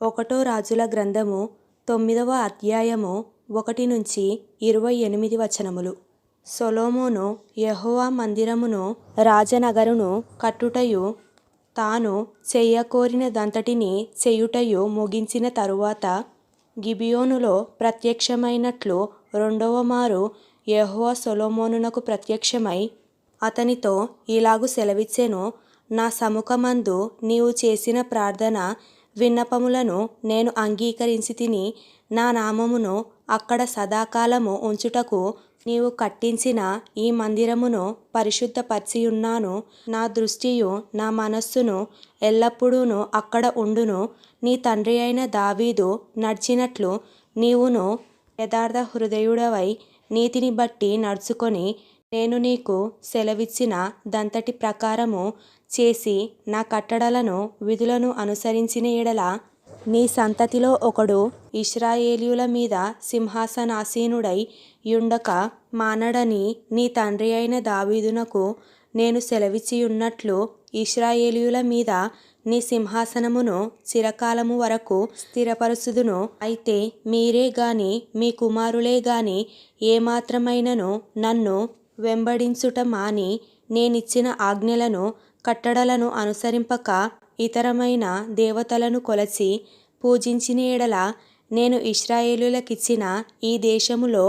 ఒకటో రాజుల గ్రంథము తొమ్మిదవ అధ్యాయము ఒకటి నుంచి ఇరవై ఎనిమిది వచనములు. సొలోమోను యహోవా మందిరమును రాజనగరును కట్టుటయు తాను చేయకోరినదంతటిని చేయుటయు ముగించిన తరువాత గిబియోనులో ప్రత్యక్షమైనట్లు రెండవ మారు యెహోవా సొలోమోనునకు ప్రత్యక్షమై అతనితో ఇలాగు సెలవిచ్చెను నా సముఖమందు నీవు చేసిన ప్రార్థన విన్నపములను నేను అంగీకరించి తిని నా నామమును అక్కడ సదాకాలము ఉంచుటకు నీవు కట్టించిన ఈ మందిరమును పరిశుద్ధపరిచియున్నాను. నా దృష్టియు నా మనస్సును ఎల్లప్పుడూను అక్కడ ఉండును. నీ తండ్రి అయిన దావీదు నడిచినట్లు నీవును యథార్థ హృదయుడవై నీతిని బట్టి నడుచుకొని నేను నీకు సెలవిచ్చిన దంతటి ప్రకారము చేసి నా కట్టడలను విధులను అనుసరించిన ఎడల నీ సంతతిలో ఒకడు ఇశ్రాయేలీయుల మీద సింహాసనాసీనుడై యుండక మానడని నీ తండ్రి అయిన దావీదునకు నేను సెలవిచ్చియున్నట్లు ఇశ్రాయేలీయుల మీద నీ సింహాసనమును చిరకాలము వరకు స్థిరపరుచుదును. అయితే మీరే గాని మీ కుమారులే గాని ఏమాత్రమైనను నన్ను వెంబడించుట మాని నేనిచ్చిన ఆజ్ఞలను కట్టడలను అనుసరింపక ఇతరమైన దేవతలను కొలచి పూజించిన ఎడల నేను ఇశ్రాయేలీయులకిచ్చిన ఈ దేశములో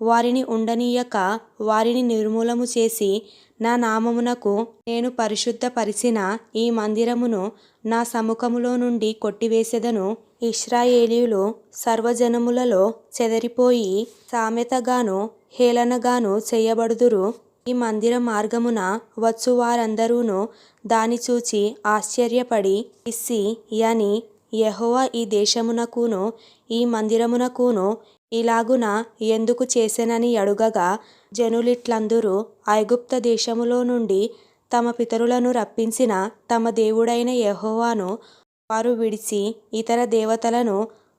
వారిని ఉండనీయక వారిని నిర్మూలము చేసి నా నామమునకు నేను పరిశుద్ధపరిచిన ఈ మందిరమును నా సముఖములో నుండి కొట్టివేసెదను ఇస్రాయేలీయులు సర్వజనములలో చెదరిపోయి సామెతగాను హేళనగాను చేయబడుదురు. ఈ మందిర మార్గమున వచ్చు వారందరూను దాని చూచి ఆశ్చర్యపడి ఇస్సి యని యెహోవా ఈ దేశమునకును ఈ మందిరమునకును ఇలాగున ఎందుకు చేసెనని అడుగగా జనులిట్లందురు ఐగుప్త దేశములో నుండి తమ పితరులను రప్పించిన తమ దేవుడైన యెహోవాను వారు విడిచి ఇతర దేవతలను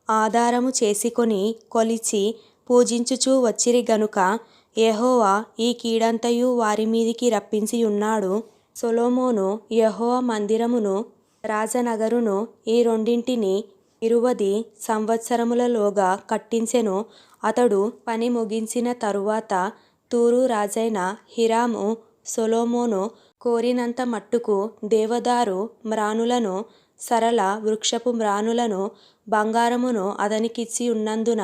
ఆధారము చేసుకొని కొలిచి పూజించుచూ వచ్చిరి గనుక యెహోవా ఈ కీడంతయు వారి మీదికి రప్పించి ఉన్నాడు సొలొమోను యెహోవా మందిరమును రాజనగరును ఈ రెండింటిని ఇరువది సంవత్సరములలోగా కట్టించెను. అతడు పని ముగించిన తరువాత తూరు రాజైన హిరాము సొలొమోను కోరినంత మట్టుకు దేవదారు మ్రానులను సరళ వృక్షపు మ్రానులను బంగారమును అతనికిచ్చి ఉన్నందున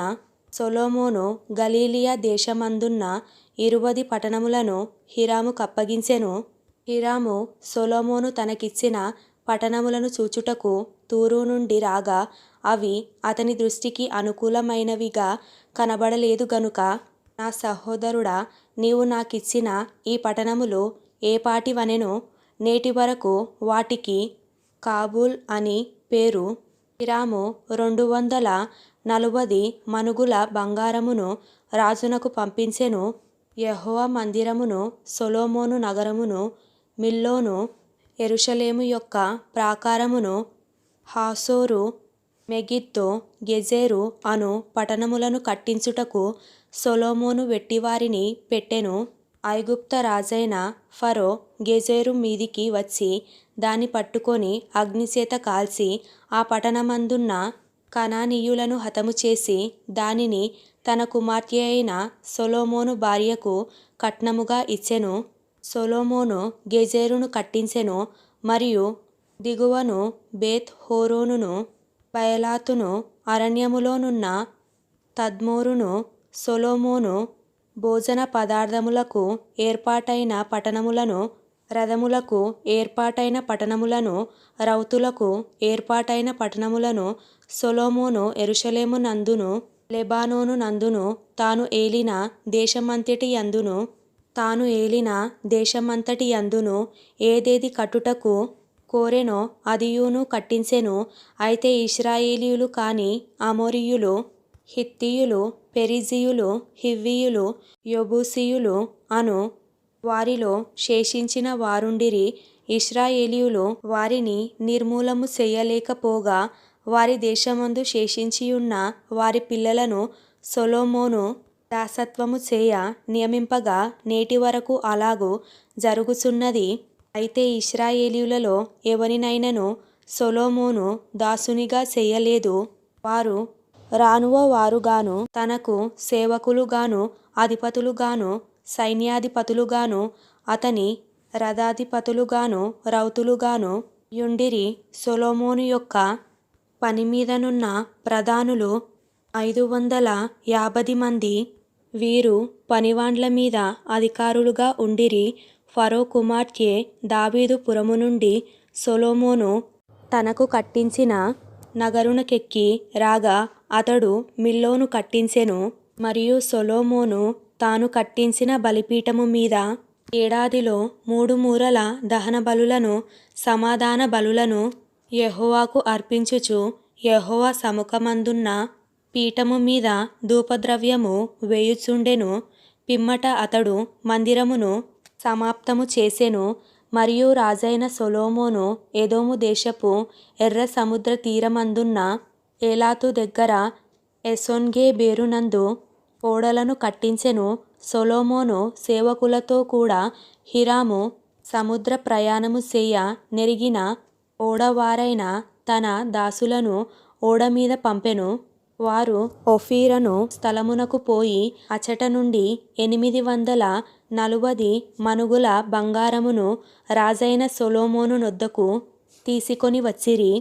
సొలొమోను గలీలియా దేశమందున్న ఇరువది పట్టణములను హిరాము కప్పగించెను. హిరాము సొలొమోను తనకిచ్చిన పట్టణములను చూచుటకు తూరు నుండి రాగా అవి అతని దృష్టికి అనుకూలమైనవిగా కనబడలేదు గనుక నా సహోదరుడా నీవు నాకిచ్చిన ఈ పట్టణములు ఏపాటివనెను నేటి వరకు వాటికి కాబూల్ అని పేరు. హిరాము రెండు వందల నలువది మనుగుల బంగారమును రాజునకు పంపించెను. యహోవ మందిరమును సొలోమోను నగరమును మిల్లోను ఎరుషలేము యొక్క ప్రాకారమును హాసోరు మెగిద్దో గెజెరు అను పట్టణములను కట్టించుటకు సొలొమోను వెట్టివారిని పెట్టెను. ఐగుప్త రాజైన ఫరో గెజెరు మీదికి వచ్చి దాన్ని పట్టుకొని అగ్నిచేత కాల్చి ఆ పట్టణమందున్న కనానీయులను హతము చేసి దానిని తన కుమార్తె అయిన సొలొమోను భార్యకు కట్నముగా ఇచ్చెను. సొలొమోను గెజెరును కట్టించెను మరియు దిగువను బేత్ హోరోనును బయలాతును అరణ్యములోనున్న తద్మోరును సొలొమోను భోజన పదార్థములకు ఏర్పాటైన పట్టణములను రథములకు ఏర్పాటైన పట్టణములను రౌతులకు ఏర్పాటైన పట్టణములను సొలొమోను యెరూషలేము నందును లెబానోను నందును తాను ఏలిన దేశమంతటి యందును తాను ఏలిన దేశమంతటి యందును ఏదేది కట్టుటకు కోరెనో అదియును కట్టించెను. అయితే ఇశ్రాయేలీయులు కాని అమోరీయులు హిత్తీయులు పెరిజీయులు హివ్వీయులు యెబూసీయులు అను వారిలో శేషించిన వారుండిరి. ఇశ్రాయేలీయులు వారిని నిర్మూలము చేయలేకపోగా వారి దేశమందు శేషించియున్న వారి పిల్లలను సొలొమోను దాసత్వము చేయ నియమింపగా నేటి వరకు అలాగు జరుగుచున్నది. అయితే ఇశ్రాయేలీయులలో ఎవరినైనను సొలొమోను దాసునిగా చేయలేదు. వారు రానువ వారుగాను తనకు సేవకులుగాను అధిపతులుగాను సైన్యాధిపతులుగాను అతని రథాధిపతులుగాను రౌతులుగాను యుండిరి సొలొమోను యొక్క పని మీదనున్న ప్రధానులు ఐదు వందల యాభై మంది వీరు పనివాండ్ల మీద అధికారులుగా ఉండిరి. ఫరో కుమార్తె దావీదు పురము నుండి సొలొమోను తనకు కట్టించిన నగరునకెక్కి రాగా అతడు మిల్లోను కట్టించెను మరియు సొలొమోను తాను కట్టించిన బలిపీఠము మీద ఏడాదిలో మూడు మూరల దహన బలులను సమాధాన బలులను యెహోవాకు అర్పించుచు యెహోవా సముఖమందున్న పీఠము మీద ధూపద్రవ్యము వేయుచుండెను. పిమ్మట అతడు మందిరమును సమాప్తము చేసెను. మరియు రాజైన సొలోమోను ఎదోము దేశపు ఎర్ర సముద్ర తీరమందున్న ఏలాతు దగ్గర ఎసోన్గెబెరునందు ఓడలను కట్టించెను. సొలోమోను సేవకులతో కూడా హిరాము సముద్ర ప్రయాణము చేయ నెరిగిన ఓడవారైన తన దాసులను ఓడ మీద పంపెను. వారు ఒఫీరను స్థలమునకు పోయి అచట నుండి ఎనిమిది వందల నలువది మనుగుల బంగారమును రాజైన సొలొమోను నొద్దకు తీసుకొని వచ్చిరి.